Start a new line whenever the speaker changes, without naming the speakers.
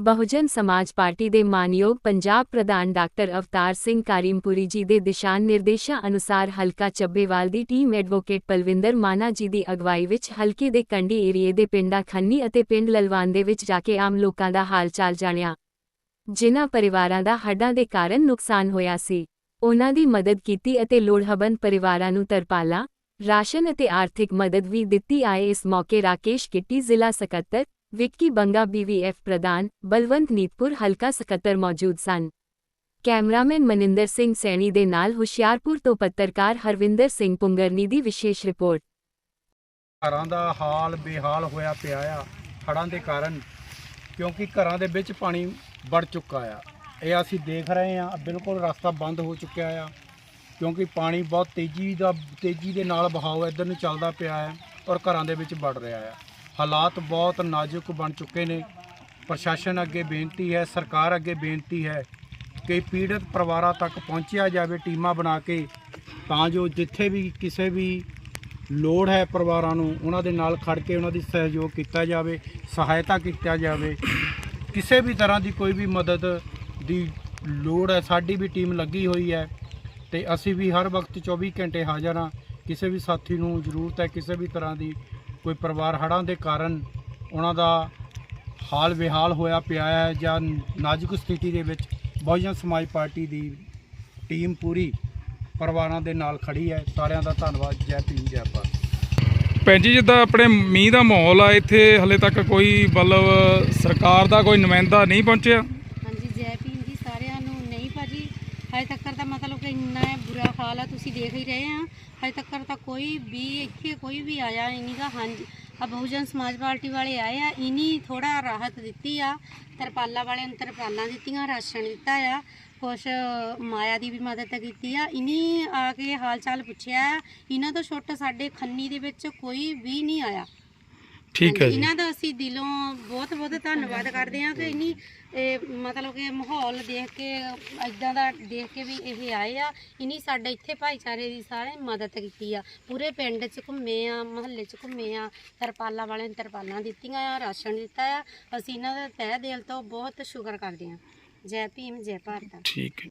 ਬਹੁਜਨ ਸਮਾਜ ਪਾਰਟੀ ਦੇ ਮਾਨਯੋਗ ਪੰਜਾਬ ਪ੍ਰਧਾਨ ਡਾਕਟਰ ਅਵਤਾਰ ਸਿੰਘ ਕਾਰਿਮਪੁਰੀ ਜੀ ਦੇ ਦਿਸ਼ਾ ਨਿਰਦੇਸ਼ਾਂ ਅਨੁਸਾਰ ਹਲਕਾ ਚੱਬੇਵਾਲ ਦੀ ਟੀਮ ਐਡਵੋਕੇਟ ਪਲਵਿੰਦਰ ਮਾਨਾ ਜੀ ਦੀ ਅਗਵਾਈ ਵਿੱਚ ਹਲਕੇ ਦੇ ਕੰਢੀ ਏਰੀਏ ਦੇ ਪਿੰਡਾਂ ਖੰਨੀ ਅਤੇ ਪਿੰਡ ਲਲਵਾਨ ਦੇ ਵਿੱਚ ਜਾ ਕੇ ਆਮ ਲੋਕਾਂ ਦਾ ਹਾਲ ਚਾਲ ਜਾਣਿਆ। ਜਿਨ੍ਹਾਂ ਪਰਿਵਾਰਾਂ ਦਾ ਹੱਡਾਂ ਦੇ ਕਾਰਨ ਨੁਕਸਾਨ ਹੋਇਆ ਸੀ। ਉਹਨਾਂ ਦੀ ਮਦਦ ਕੀਤੀ ਅਤੇ ਲੋੜਵੰਦ ਪਰਿਵਾਰਾਂ ਨੂੰ ਤਰਪਾਲਾ, ਰਾਸ਼ਨ ਅਤੇ ਆਰਥਿਕ ਮਦਦ ਵੀ ਦਿੱਤੀ। ਆਏ ਇਸ ਮੌਕੇ ਰਾਕੇਸ਼ ਕਿੱਟੀ, ਜ਼ਿਲ੍ਹਾ ਸਕੱਤਰ ਵਿੱਕੀ ਬੰਗਾ ਬੀਵੀਐਫ ਪ੍ਰਧਾਨ ਬਲਵੰਤ ਨੀਤਪੁਰ ਹਲਕਾ ਸਕੱਤਰ ਮੌਜੂਦ ਸਨ ਕੈਮਰਾਮੈਨ ਮਨਿੰਦਰ ਸਿੰਘ ਸੈਣੀ ਦੇ ਨਾਲ ਹੁਸ਼ਿਆਰਪੁਰ ਤੋਂ ਪੱਤਰਕਾਰ ਹਰਵਿੰਦਰ ਸਿੰਘ ਪੁੰਗਰਨੀ ਦੀ ਵਿਸ਼ੇਸ਼ ਰਿਪੋਰਟ
ਘਰਾਂ ਦਾ ਹਾਲ ਬੇਹਾਲ ਹੋਇਆ ਪਿਆ ਆ ਹੜ੍ਹਾਂ ਦੇ ਕਾਰਨ ਕਿਉਂਕਿ ਘਰਾਂ ਦੇ ਵਿੱਚ ਪਾਣੀ ਵੜ ਚੁੱਕਾ ਆ ਇਹ ਅਸੀਂ ਦੇਖ ਰਹੇ ਆ ਬਿਲਕੁਲ ਰਸਤਾ ਬੰਦ ਹੋ ਚੁੱਕਿਆ ਆ ਕਿਉਂਕਿ ਪਾਣੀ ਬਹੁਤ ਤੇਜ਼ੀ ਦਾ ਤੇਜ਼ੀ ਦੇ ਨਾਲ ਵਹਾਅ ਇੱਧਰ ਨੂੰ ਚੱਲਦਾ ਪਿਆ ਹੈ ਔਰ ਘਰਾਂ ਦੇ ਵਿੱਚ ਵੜ ਰਿਹਾ ਆ ਹਾਲਾਤ ਬਹੁਤ ਨਾਜ਼ੁਕ ਬਣ ਚੁੱਕੇ ਨੇ। ਪ੍ਰਸ਼ਾਸਨ ਅੱਗੇ ਬੇਨਤੀ ਹੈ, ਸਰਕਾਰ ਅੱਗੇ ਬੇਨਤੀ ਹੈ ਕਿ ਪੀੜਤ ਪਰਿਵਾਰਾਂ ਤੱਕ ਪਹੁੰਚਿਆ ਜਾਵੇ, ਟੀਮਾਂ ਬਣਾ ਕੇ। ਤਾਂ ਜੋ ਜਿੱਥੇ ਵੀ ਕਿਸੇ ਵੀ ਲੋੜ ਹੈ ਪਰਿਵਾਰਾਂ ਨੂੰ, ਉਹਨਾਂ ਦੇ ਨਾਲ ਖੜ ਕੇ ਉਹਨਾਂ ਦੀ ਸਹਿਯੋਗ ਕੀਤਾ ਜਾਵੇ, ਸਹਾਇਤਾ ਕੀਤਾ ਜਾਵੇ। ਕਿਸੇ ਵੀ ਤਰ੍ਹਾਂ ਦੀ ਕੋਈ ਵੀ ਮਦਦ ਦੀ ਲੋੜ ਹੈ, ਸਾਡੀ ਵੀ ਟੀਮ ਲੱਗੀ ਹੋਈ ਹੈ ਤੇ ਅਸੀਂ ਵੀ ਹਰ ਵਕਤ 24 ਘੰਟੇ ਹਾਜ਼ਰ ਹਾਂ। ਕਿਸੇ ਵੀ ਸਾਥੀ ਨੂੰ ਜ਼ਰੂਰਤ ਹੈ, ਕਿਸੇ ਵੀ ਤਰ੍ਹਾਂ ਦੀ ਕੋਈ ਪਰਿਵਾਰ ਹੜ੍ਹਾਂ ਦੇ ਕਾਰਨ ਉਹਨਾਂ ਦਾ ਹਾਲ ਵਿਹਾਲ ਹੋਇਆ ਪਿਆ ਹੈ ਜਾਂ ਨਾਜ਼ੁਕ ਸਥਿਤੀ ਦੇ ਵਿੱਚ ਬਹੁਜਨ ਸਮਾਜ ਪਾਰਟੀ ਦੀ ਟੀਮ ਪੂਰੀ ਪਰਿਵਾਰਾਂ ਦੇ ਨਾਲ ਖੜੀ ਹੈ। ਸਾਰਿਆਂ ਦਾ ਧੰਨਵਾਦ। ਜੈ ਭੀਮ, ਜੈ ਭਾਰਤ।
ਭੈਣ ਜੀ, ਜਿੱਦਾਂ ਆਪਣੇ ਮੀਂਹ ਦਾ ਮਾਹੌਲ ਆ, ਇੱਥੇ ਹਲੇ ਤੱਕ ਕੋਈ ਮਤਲਬ ਸਰਕਾਰ ਦਾ ਕੋਈ ਨੁਮਾਇੰਦਾ ਨਹੀਂ ਪਹੁੰਚਿਆ
ਹਾਂਜੀ ਜੈ ਭੀਮ ਜੀ ਸਾਰਿਆਂ ਨੂੰ ਨਹੀਂ ਭਾਜੀ ਹਜੇ ਤੱਕ ਤਾਂ ਮਤਲਬ ਕਿ ਇੰਨਾ ਬੁਰਾ ਹਾਲ ਆ, ਤੁਸੀਂ ਦੇਖ ਹੀ ਰਹੇ ਆ। ਹਜੇ ਤੱਕ ਤਾਂ ਕੋਈ ਵੀ ਇੱਥੇ ਕੋਈ ਵੀ ਆਇਆ ਹੀ ਨਹੀਂਗਾ ਹਾਂਜੀ ਆ ਬਹੁਜਨ ਸਮਾਜ ਪਾਰਟੀ ਵਾਲੇ ਆਏ ਆ, ਇਨੀ ਥੋੜਾ ਰਾਹਤ ਦਿੱਤੀ ਆ। ਤਰਪਾਲਾਂ ਵਾਲਿਆਂ ਨੂੰ ਤਰਪਾਲਾਂ ਦਿੱਤੀਆਂ, ਰਾਸ਼ਨ ਦਿੱਤਾ ਆ। ਕੁਛ ਮਾਇਆ ਦੀ ਵੀ ਮਦਦ ਕੀਤੀ ਆ। ਇਨੀ ਆ ਕੇ ਹਾਲ ਚਾਲ ਪੁੱਛਿਆ ਇਹਨਾਂ ਤੋਂ ਛੁੱਟ ਸਾਡੇ ਖੰਨੀ ਦੇ ਵਿੱਚ ਕੋਈ ਵੀ ਨਹੀਂ ਆਇਆ।
ਠੀਕ ਹੈ ਜੀ।
ਇਹਨਾਂ ਦਾ ਅਸੀਂ ਦਿਲੋਂ ਬਹੁਤ ਬਹੁਤ ਧੰਨਵਾਦ ਕਰਦੇ ਹਾਂ ਕਿ ਇੰਨੀ ਮਤਲਬ ਕਿ ਮਾਹੌਲ ਦੇਖ ਕੇ ਇਦਾਂ ਦਾ ਦੇਖ ਕੇ ਵੀ ਇਹ ਆਏ ਆ। ਇਨੀ ਸਾਡੇ ਇੱਥੇ ਭਾਈਚਾਰੇ ਦੀ ਸਾਰੇ ਮਦਦ ਕੀਤੀ ਆ। ਪੂਰੇ ਪਿੰਡ 'ਚ ਘੁੰਮੇ ਆ ਮਹੱਲੇ 'ਚ ਘੁੰਮੇ ਆ। ਤਰਪਾਲਾਂ ਵਾਲਿਆਂ ਨੇ ਤਰਪਾਲਾਂ ਦਿੱਤੀਆਂ ਆ ਰਾਸ਼ਨ ਦਿੱਤਾ ਆ। ਅਸੀਂ ਇਹਨਾਂ ਦਾ ਤਹਿ ਦਿਲ ਤੋਂ ਬਹੁਤ ਸ਼ੁਕਰ ਕਰਦੇ ਹਾਂ। ਜੈ ਭੀਮ ਜੈ ਭਾਰਤ।
ਠੀਕ ਹੈ।